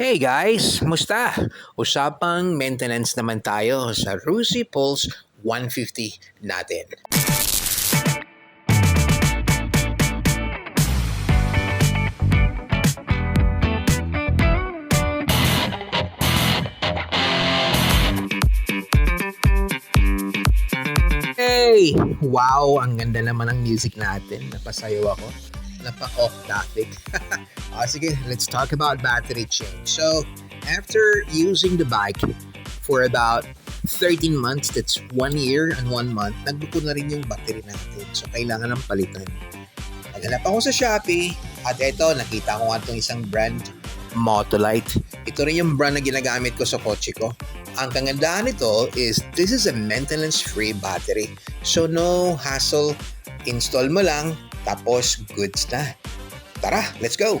Hey guys, musta? Usapang maintenance naman tayo sa Rusi Pulse 150 natin. Hey! Wow, ang ganda naman ng music natin. Napasayo ako. Napa-off topic. Ah, sige, let's talk about battery change. So, after using the bike for about 13 months, that's one year and one month, nagbuko na rin yung battery natin. So, kailangan ng palitan. Naghanap ako sa Shopee at ito, nakita ko nga itong isang brand, Motolite. Ito rin yung brand na ginagamit ko sa kotse ko. Ang kagandahan nito is this is a maintenance-free battery. So, no hassle. Install mo lang, tapos goods na. Tara, let's go!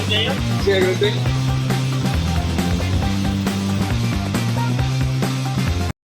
Sí, agradezco.